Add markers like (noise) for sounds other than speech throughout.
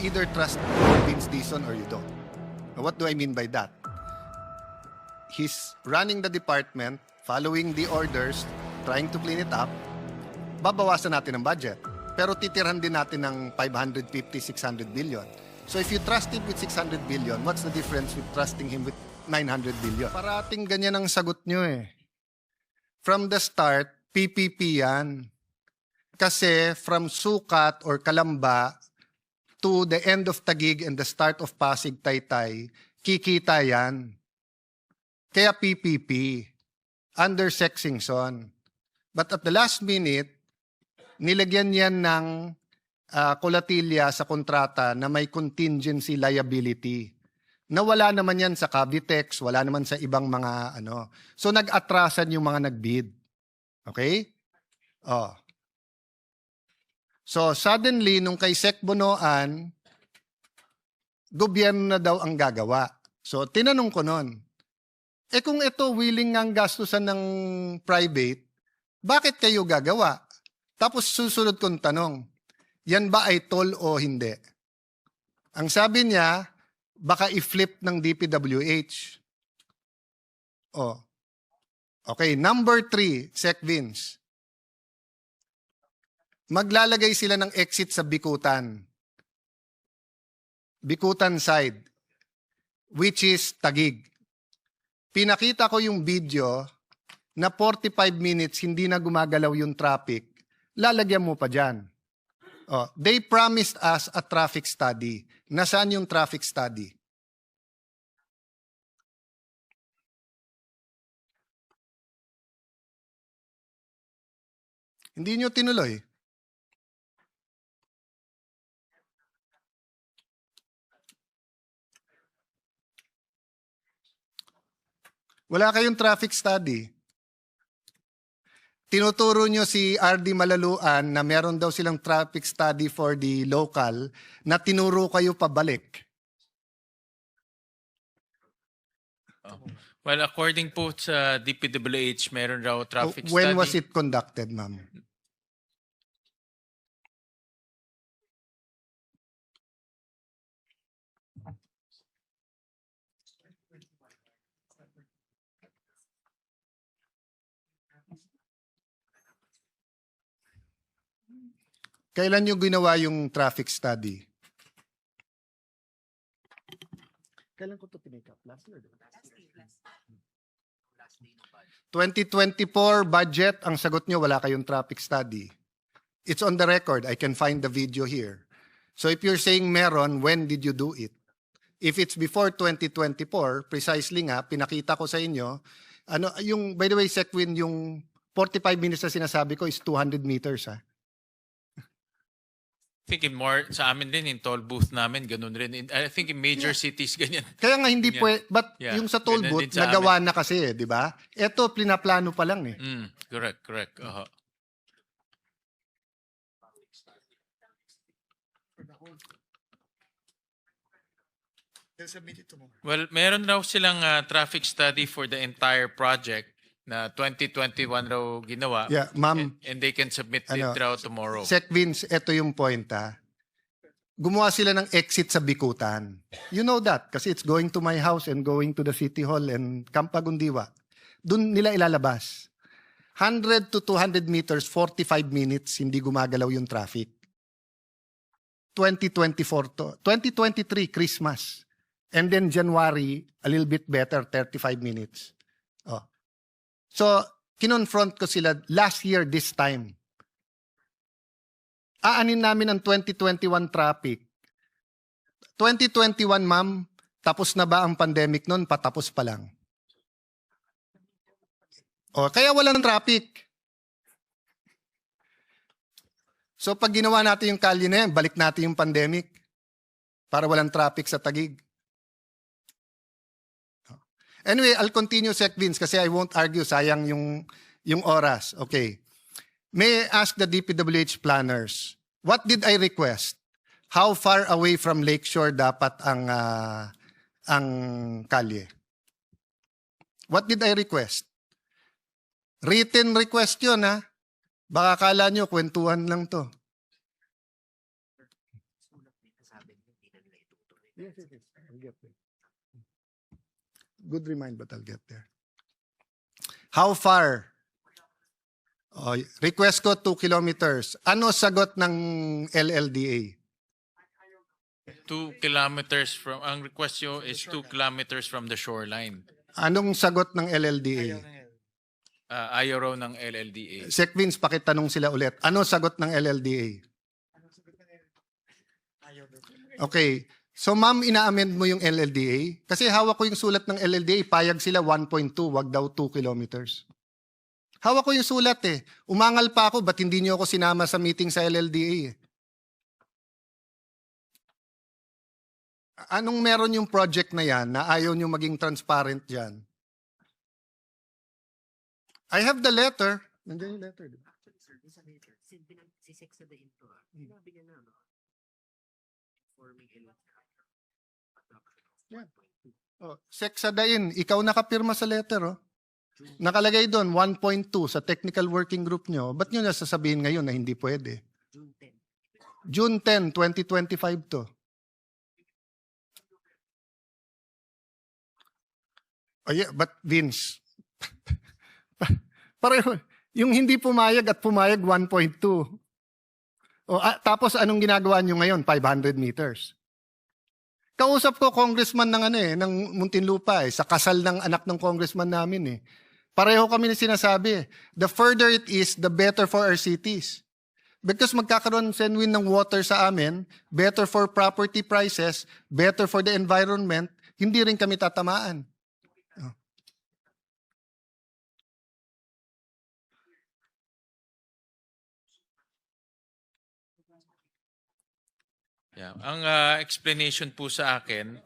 either trust Vince Dizon or you don't. Now, What do I mean by that? He's running the department, following the orders, trying to clean it up. Babawasan natin ang budget. Pero titirhan din natin ng 550, 600 billion. So if you trust him with 600 billion, what's the difference with trusting him with 900 billion? Parating ganyan ang sagot nyo eh. From the start, PPP yan. Kasi from Sukat or Kalamba to the end of Tagig and the start of Pasig Taytay, kikita yan. Kaya PPP, under Sexingson. But at the last minute, nilagyan yan ng ah, kolatilya sa kontrata na may contingency liability. Na wala naman yan sa Cavitex, wala naman sa ibang mga ano. So nag-atrasan yung mga nag-bid. Okay? Oh. So suddenly, nung kay Sec Bonoan, gobyerno na daw ang gagawa. So tinanong ko noon, eh kung ito willing ang gastusan ng private, bakit kayo gagawa? Tapos susunod kong tanong, yan ba ay toll o hindi? Ang sabi niya, baka i-flip ng DPWH. Oh. Okay, number three, Sec Vince. Maglalagay sila ng exit sa Bikutan. Bikutan side, which is Tagig. Pinakita ko yung video na 45 minutes hindi na gumagalaw yung traffic. Lalagyan mo pa dyan. Oh, they promised us a traffic study. Nasaan yung traffic study? Hindi nyo tinuloy. Wala kayong traffic study. Tinuturo nyo si RD Malaluan na meron daw silang traffic study for the local na tinuro kayo pabalik. Well, according po sa DPWH, meron raw traffic When study. was it conducted, ma'am? Kailan nyo ginawa yung traffic study? Kailan ko to pinake up? Last year, 2024 budget, ang sagot nyo, wala kayong traffic study. It's on the record. I can find the video here. So if you're saying meron, when did you do it? If it's before 2024, precisely nga, pinakita ko sa inyo, ano, yung, by the way, Sequin, yung 45 minutes na sinasabi ko is 200 meters, ha? I think in more, sa amin din, in toll booth namin, ganun rin. In- I think in major cities, ganyan. Kaya nga hindi Yeah. pwede, but Yeah. yung sa toll Ganun booth, sa nagawa na kasi, eh, di ba? Ito, plinaplano pa lang eh. Mm, correct, correct. Aha. Well, meron raw silang ah, traffic study for the entire project na 2021 raw ginawa. Yeah, ma'am, And, and they can submit it ano, raw tomorrow. Sec Vince, ito yung point ha. Gumawa sila ng exit sa Bikutan. You know that kasi it's going to my house and going to the City Hall and Campagundiwa. Doon nila ilalabas. 100 to 200 meters, 45 minutes, hindi gumagalaw yung traffic. 2024 to, 2023, Christmas. And then January, a little bit better, 35 minutes. Oh. So, kinonfront ko sila last year this time aanin namin ang 2021 traffic. 2021, ma'am, tapos na ba ang pandemic noon? Patapos pa lang. O, kaya walang traffic. So pag ginawa natin yung kalye na yan, balik natin yung pandemic para walang traffic sa Tagig. Anyway, I'll continue, Sec Vince, kasi I won't argue, sayang yung, yung oras. Okay. May I ask the DPWH planners, what did I request? How far away from Lakeshore dapat ang ah, ang kalye? What did I request? Written request yun, ha? Baka kala nyo, kwentuhan lang to. Yes, yes, yes. Good remind, but I'll get there. How far? Oh, request ko 2 kilometers. Ano sagot ng LLDA? Two kilometers from, ang request nyo is two kilometers from the shoreline. Anong sagot ng LLDA? Uh, ayaw raw ng LLDA. Sec Vince, pakitanong sila ulit. Ano sagot ng LLDA? Okay. So ma'am, ina-amend mo yung LLDA? Kasi hawak ko yung sulat ng LLDA, payag sila 1.2, wag daw 2 kilometers. Hawak ko yung sulat eh. Umangal pa ako, ba't hindi niyo ako sinama sa meeting sa LLDA eh? Anong meron yung project na yan na ayaw niyo maging transparent dyan? I have the letter. Nandiyan yung letter. Actually, sir, sa letter, sin pinag si Sex sa the intro, ah, sinabi niya na, no? Forming adoption of Yeah. 1.2. Oh, Sexadain, ikaw nakapirma sa letter, oh. Nakalagay doon 1.2 sa technical working group nyo. Ba't nyo nasasabihin ngayon na hindi pwede? June 10. June 10, 2025 to. Oh yeah, but Vince, (laughs) pareho, yung hindi pumayag at pumayag 1.2. O, ah, tapos anong ginagawa nyo ngayon? 500 meters. Kausap ko congressman ng ano eh, ng Muntinlupa eh, sa kasal ng anak ng congressman namin eh. Pareho kami na sinasabi, eh, the further it is, the better for our cities. Because magkakaroon genuine ng water sa amin, better for property prices, better for the environment, hindi rin kami tatamaan. Oh. Yeah. Ang ah, explanation po sa akin,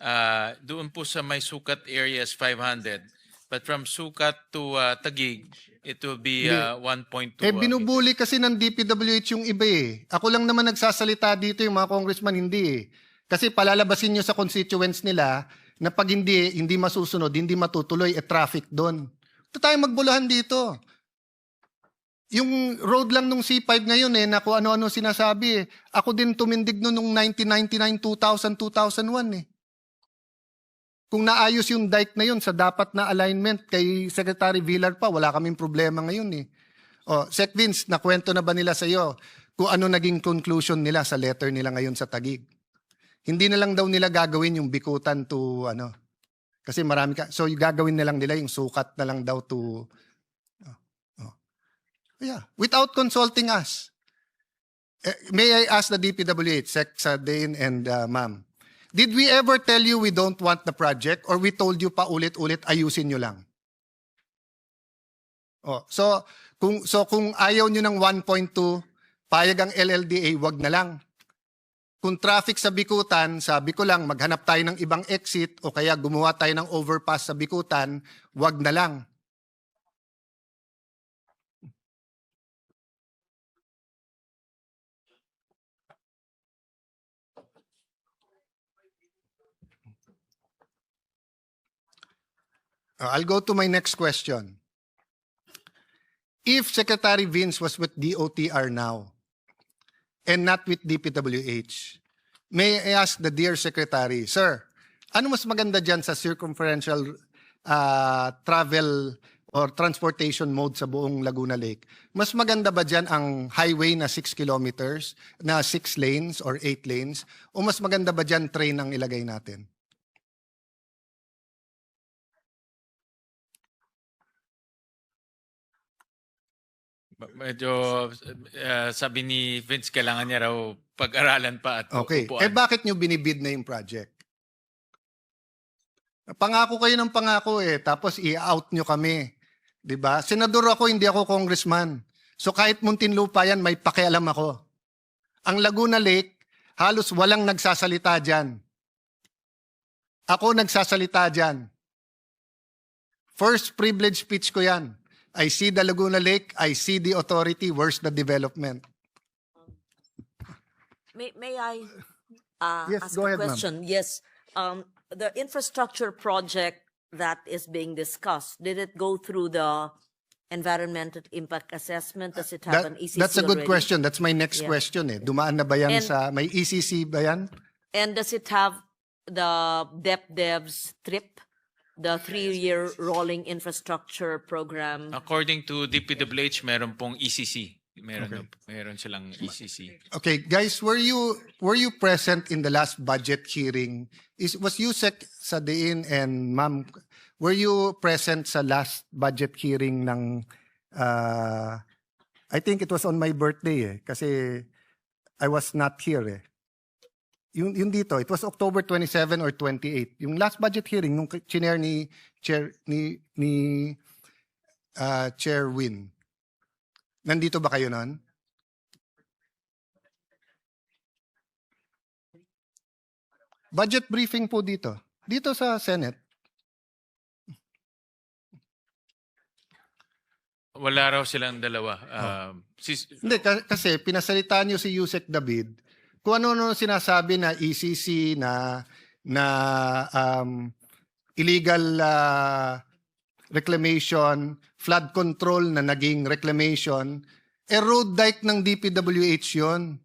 ah, doon po sa may sukat areas 500. But from sukat to ah, Tagig, it will be ah, 1.2. Eh binubuli kasi ng DPWH yung iba eh. Ako lang naman nagsasalita dito yung mga congressman hindi eh. Kasi palalabasin nyo sa constituents nila na pag hindi, hindi masusunod, hindi matutuloy, eh traffic doon. Ito tayo magbulahan dito. Yung road lang nung C5 ngayon eh, na kung ano-ano sinasabi eh. Ako din tumindig no nung 1999, 2000, 2001 eh. Kung naayos yung dike na yun sa dapat na alignment kay Secretary Villar pa, wala kaming problema ngayon eh. O, Sec Vince, nakwento na ba nila sa iyo kung ano naging conclusion nila sa letter nila ngayon sa Tagig? Hindi na lang daw nila gagawin yung bikutan to ano. Kasi marami ka. So gagawin na lang nila yung sukat na lang daw to oh, oh. Yeah, without consulting us. Eh, may I ask the DPWH, Sec Sardane and uh, Ma'am, did we ever tell you we don't want the project or we told you pa ulit-ulit ayusin nyo lang? Oh, so kung so kung ayaw nyo ng 1.2, payag ang LLDA, wag na lang. Kung traffic sa Bikutan, sabi ko lang maghanap tayo ng ibang exit o kaya gumawa tayo ng overpass sa Bikutan, wag na lang. I'll go to my next question. If Secretary Vince was with DOTR now and not with DPWH, may I ask the dear Secretary, Sir, ano mas maganda dyan sa circumferential uh, travel or transportation mode sa buong Laguna Lake? Mas maganda ba dyan ang highway na 6 kilometers, na 6 lanes or 8 lanes? O mas maganda ba dyan train ang ilagay natin? Medyo ah, sabi ni Vince kailangan niya raw pag-aralan pa at Okay. upuan. Eh bakit nyo binibid na yung project? Pangako kayo ng pangako eh, tapos i-out nyo kami. 'Di ba? Senador ako, hindi ako congressman. So kahit Muntinlupa yan, may pakialam ako. Ang Laguna Lake, halos walang nagsasalita dyan. Ako nagsasalita dyan. First privilege speech ko yan. I see the Laguna Lake, I see the authority, where's the development? May, may I uh, Yes, ask go a ahead, ma'am. question? Yes. Um, the infrastructure project that is being discussed, did it go through the environmental impact assessment? Does it have That, an ECC that's a good already? question. That's my next Yeah. question eh. Dumaan na ba yan And- sa, may ECC ba yan? And does it have the DepDev's TRIP, the three-year rolling infrastructure program? According to DPWH, meron pong ECC. Meron, na- meron silang ECC. Okay, guys, were you were you present in the last budget hearing? Is was Yusek Sadiin and Ma'am were you present sa last budget hearing ng uh, I think it was on my birthday eh kasi I was not here eh. Yung, yung dito, it was October 27 or 28. Yung last budget hearing nung chair ni chair ni ni uh, Chair Win. Nandito ba kayo noon? Budget briefing po dito. Dito sa Senate. Wala raw silang dalawa. Um, sis- Hindi, ka- kasi pinasalita niyo si Yusek David kung ano-ano sinasabi na ECC na na um, illegal uh, reclamation, flood control na naging reclamation, eh road dike ng DPWH yon.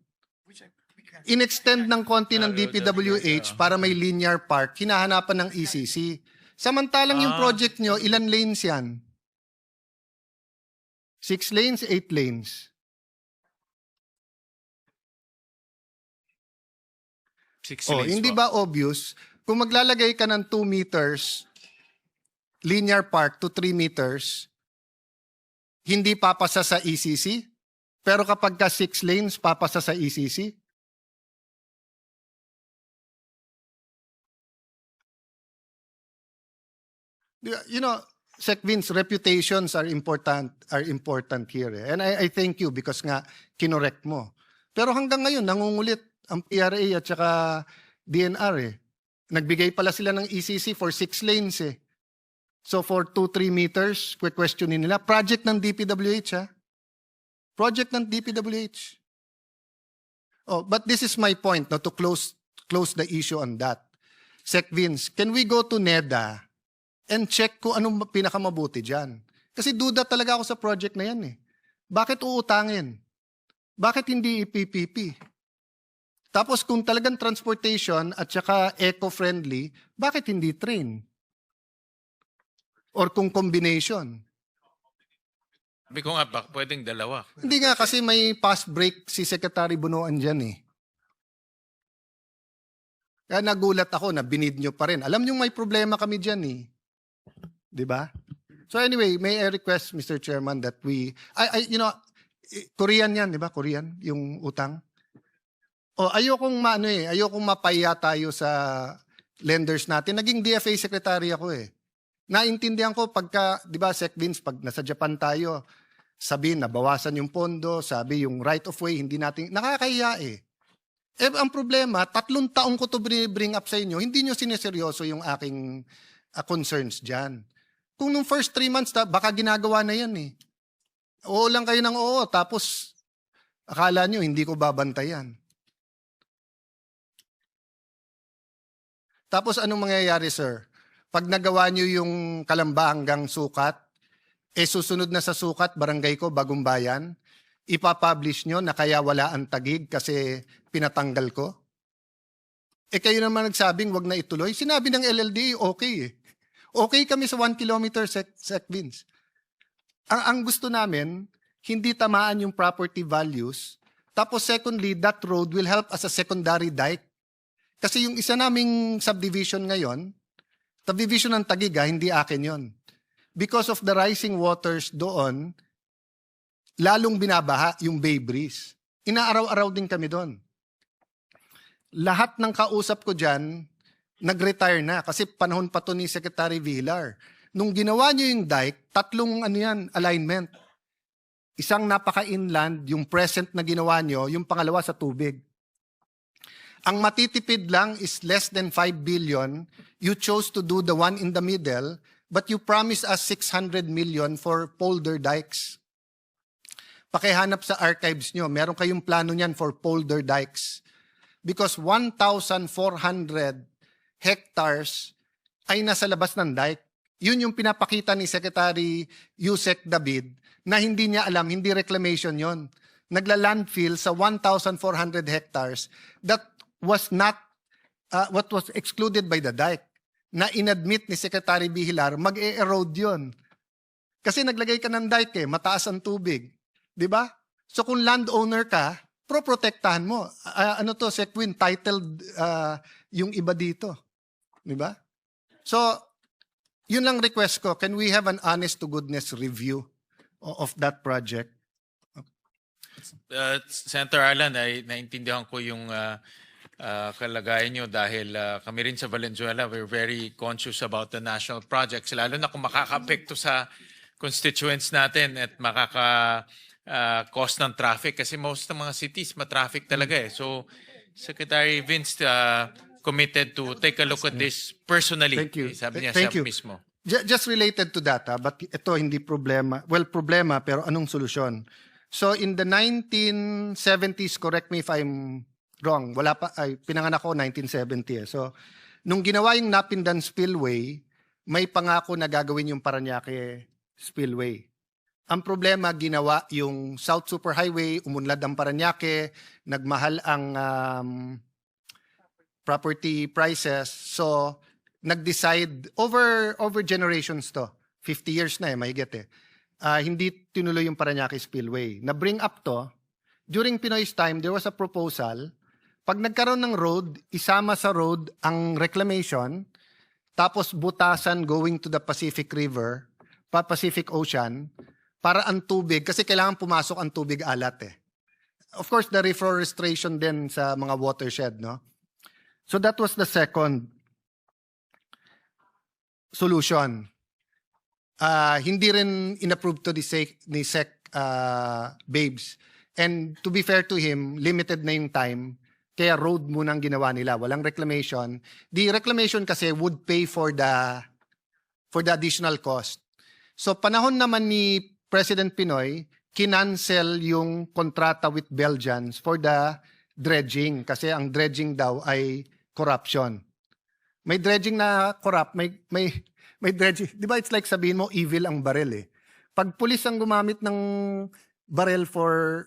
In-extend ng konti ng DPWH para may linear park, hinahanapan ng ECC. Samantalang yung Ah. project nyo, ilan lanes yan? Six lanes, eight lanes. Six Oh, lanes hindi po. ba obvious? Kung maglalagay ka ng 2 meters linear park to 3 meters hindi papasa sa ECC pero kapag ka 6 lanes papasa sa ECC you know Sec Vince, reputations are important are important here eh. and I, I thank you because nga kinorek mo. Pero hanggang ngayon nangungulit ang PRA at saka DNR eh. Nagbigay pala sila ng ECC for 6 lanes eh. So for 2-3 meters, questionin nila. Project ng DPWH ha. Project ng DPWH. Oh, but this is my point no, to close close the issue on that. Sec Vince, can we go to NEDA and check kung anong pinakamabuti dyan? Kasi duda talaga ako sa project na yan eh. Bakit uutangin? Bakit hindi iPPP? Tapos kung talagang transportation at saka eco-friendly, bakit hindi train? Or kung combination? Sabi ko nga, bak, pwedeng dalawa. Hindi nga kasi may fast break si Secretary Bunuan dyan eh. Kaya nagulat ako na binid nyo pa rin. Alam nyo may problema kami dyan eh. Di ba? So anyway, may I request, Mr. Chairman, that we, I, I, you know, eh, Korean yan, di ba? Korean, yung utang. O, ayokong maano eh, ayokong mapaya tayo sa lenders natin. Naging DFA secretary ako eh. Naintindihan ko pagka, di ba, Sec Vince, pag nasa Japan tayo, sabi na bawasan yung pondo, sabi yung right of way, hindi natin, nakakahiya eh. Eh, ang problema, tatlong taong ko to bring up sa inyo, hindi nyo sineseryoso yung aking ah, concerns dyan. Kung nung first three months, ta, baka ginagawa na yan eh. Oo lang kayo ng oo, tapos akala nyo hindi ko babantayan. Tapos anong mangyayari, sir? Pag nagawa nyo yung kalamba hanggang sukat, eh susunod na sa sukat, barangay ko, bagong bayan, ipapublish nyo na kaya wala ang tagig kasi pinatanggal ko? Eh kayo naman nagsabing wag na ituloy. Sinabi ng LLD, okay eh. Okay kami sa 1 kilometer sec, sec bins. Ang, ang gusto namin, hindi tamaan yung property values. Tapos secondly, that road will help as a secondary dike. Kasi yung isa naming subdivision ngayon, subdivision ng Tagiga, hindi akin yon. Because of the rising waters doon, lalong binabaha yung Bay Breeze. Inaaraw-araw din kami doon. Lahat ng kausap ko dyan, nag-retire na kasi panahon pa to ni Secretary Villar. Nung ginawa niyo yung dike, tatlong ano yan, alignment. Isang napaka-inland, yung present na ginawa niyo, yung pangalawa sa tubig. Ang matitipid lang is less than 5 billion. You chose to do the one in the middle, but you promised us 600 million for polder dikes. Pakihanap sa archives nyo, meron kayong plano niyan for polder dikes. Because 1,400 hectares ay nasa labas ng dike. Yun yung pinapakita ni Secretary Yusek David na hindi niya alam, hindi reclamation yon. Nagla-landfill sa 1,400 hectares that was not, uh, what was excluded by the dike na inadmit ni Secretary Bihilar, mag-e-erode yun. Kasi naglagay ka ng dike eh, mataas ang tubig. Di ba? So kung landowner ka, pro-protektahan mo. Ah, ano to, Sequin, titled ah, yung iba dito. Di ba? So, yun lang request ko. Can we have an honest to goodness review of that project? Uh, Senator Arlan, ay naintindihan ko yung uh, uh, kalagayan nyo dahil uh, kami rin sa Valenzuela, we're very conscious about the national projects, lalo na kung makaka-apekto sa constituents natin at makaka uh, cause ng traffic kasi most ng mga cities ma-traffic talaga eh. So Secretary Vince uh, committed to take a look at this personally. Thank you. Eh, Sabi niya Thank siya you. mismo. Ju- Just related to that, ah, but ito hindi problema. Well, problema, pero anong solusyon? So in the 1970s, correct me if I'm wrong, wala pa, ay, pinanganak ako 1970 eh. So, nung ginawa yung Napindan Spillway, may pangako na gagawin yung Paranaque Spillway. Ang problema, ginawa yung South Superhighway, umunlad ang Paranaque, nagmahal ang um, property prices. So, nag-decide over over generations to. 50 years na eh, mahigit eh. Ah, hindi tinuloy yung Paranaque Spillway. Na-bring up to, during Pinoy's time, there was a proposal, pag nagkaroon ng road, isama sa road ang reclamation, tapos butasan going to the Pacific River, pa Pacific Ocean, para ang tubig, kasi kailangan pumasok ang tubig alat eh. Of course, the reforestation din sa mga watershed, no? So that was the second solution. Ah, hindi rin inapprove to ni Sec, ni Sec ah, Babes. And to be fair to him, limited na yung time. Kaya road muna ang ginawa nila. Walang reclamation. The reclamation kasi would pay for the for the additional cost. So panahon naman ni President Pinoy, kinancel yung kontrata with Belgians for the dredging kasi ang dredging daw ay corruption. May dredging na corrupt, may may may dredging. 'Di ba it's like sabihin mo evil ang barel eh. Pag pulis ang gumamit ng barel for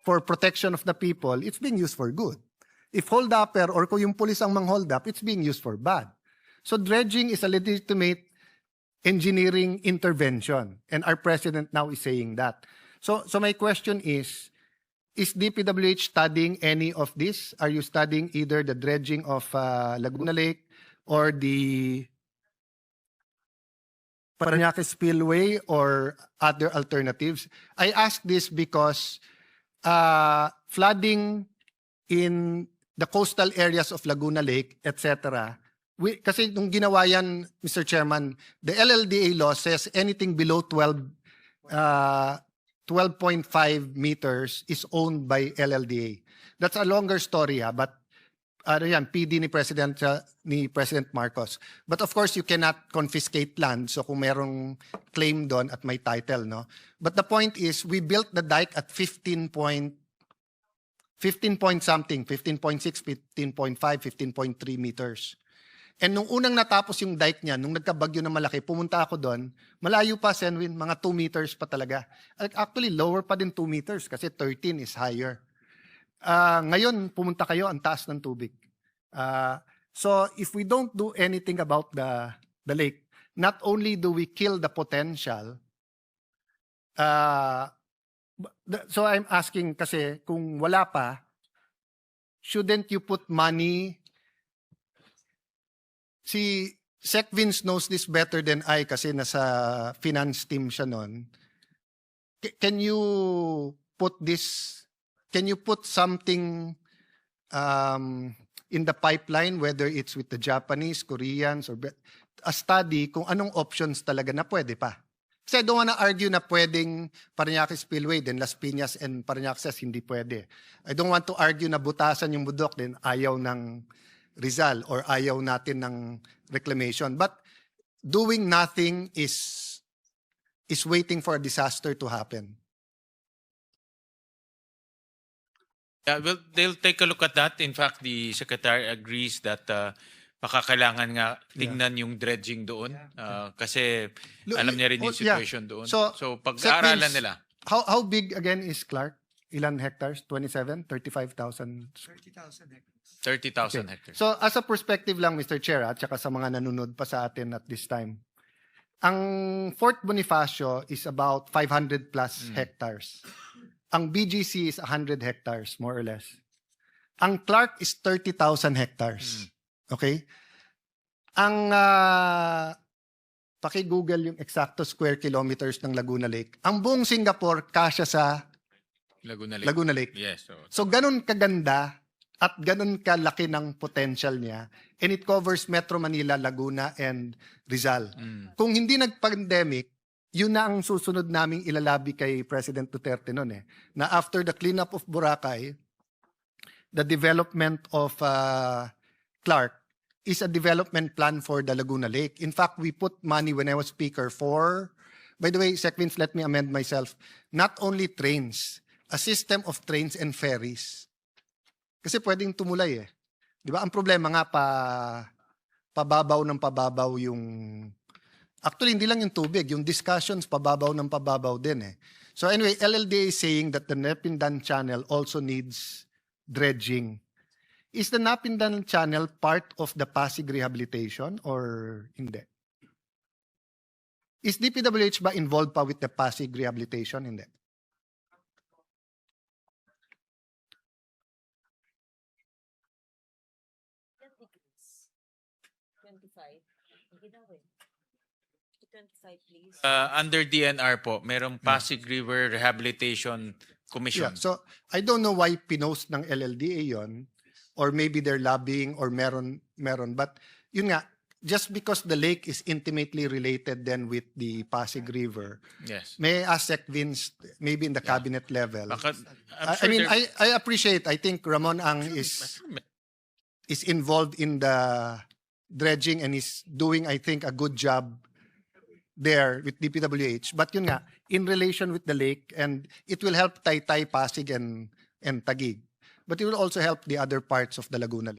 for protection of the people, it's being used for good. If hold upper or kung yung pulis ang mang hold up, it's being used for bad. So dredging is a legitimate engineering intervention and our president now is saying that. So so my question is is DPWH studying any of this? Are you studying either the dredging of uh, Laguna Lake or the Paranaque Spillway or other alternatives? I ask this because uh, flooding in the coastal areas of Laguna Lake, etc. We, kasi nung ginawa yan, Mr. Chairman, the LLDA law says anything below 12 uh, 12.5 meters is owned by LLDA. That's a longer story ha, but ano yan, PD ni President uh, ni President Marcos. But of course, you cannot confiscate land. So kung merong claim doon at may title, no? But the point is, we built the dike at 15 point 15 point something, 15.6, 15.5, 15.3 meters. And nung unang natapos yung dike niya, nung nagkabagyo na malaki, pumunta ako doon, malayo pa, Senwin, mga 2 meters pa talaga. Actually, lower pa din 2 meters kasi 13 is higher. Ah, ngayon, pumunta kayo, ang taas ng tubig. Ah, so, if we don't do anything about the, the lake, not only do we kill the potential, the- so I'm asking kasi, kung wala pa, shouldn't you put money si Sec Vince knows this better than I kasi nasa finance team siya noon. Can you put this, can you put something um, in the pipeline, whether it's with the Japanese, Koreans, or a study kung anong options talaga na pwede pa? Kasi I don't wanna argue na pwedeng Paranaque Spillway, then Las Piñas and Paranaque hindi pwede. I don't want to argue na butasan yung budok, then ayaw ng Rizal or ayaw natin ng reclamation. But doing nothing is is waiting for a disaster to happen. Yeah, well, they'll take a look at that. In fact, the secretary agrees that uh, baka kailangan nga tingnan yung dredging doon ah, kasi Lo- alam niya rin oh, yung yeah. situation doon. So, So, pag-aaralan nila. How how big again is Clark? Ilan hectares? 27, 35,000. 30,000 Okay. hectares. So as a perspective lang Mr. Chair at saka sa mga nanonood pa sa atin at this time. Ang Fort Bonifacio is about 500 plus Mm. hectares. Ang BGC is 100 hectares more or less. Ang Clark is 30,000 hectares. Mm. Okay? Ang ah, paki-google yung exacto square kilometers ng Laguna Lake. Ang buong Singapore kasya sa Laguna Lake. Laguna Lake. Yes. So, So ganun kaganda at ganun kalaki ng potential niya and it covers Metro Manila, Laguna and Rizal. mm, Kung hindi nag-pandemic, yun na ang susunod naming ilalabi kay President Duterte noon eh. Na after the cleanup of Boracay, the development of uh, Clark is a development plan for the Laguna Lake. In fact, we put money when I was speaker for, by the way, Sec Vince, let me amend myself, not only trains, a system of trains and ferries. Kasi pwedeng tumulay eh. Di ba? Ang problema nga pa pababaw ng pababaw yung Actually, hindi lang yung tubig, yung discussions pababaw ng pababaw din eh. So anyway, LLDA is saying that the Nepindan Channel also needs dredging. Is the Napindan Channel part of the Pasig rehabilitation or hindi? Is DPWH ba involved pa with the Pasig rehabilitation? Hindi. Uh, under DNR po, merong Pasig River Rehabilitation Commission. Yeah, so I don't know why pinost ng LLDA yon or maybe they're lobbying or meron meron. But yun nga just because the lake is intimately related then with the Pasig River Yes. may I ask Sec Vince maybe in the cabinet level? Baka, I, I sure mean there- I I appreciate I think Ramon Ang is is involved in the dredging and is doing I think a good job there with DPWH but yun nga in relation with the lake and it will help Taytay Pasig and and Taguig but it will also help the other parts of the Laguna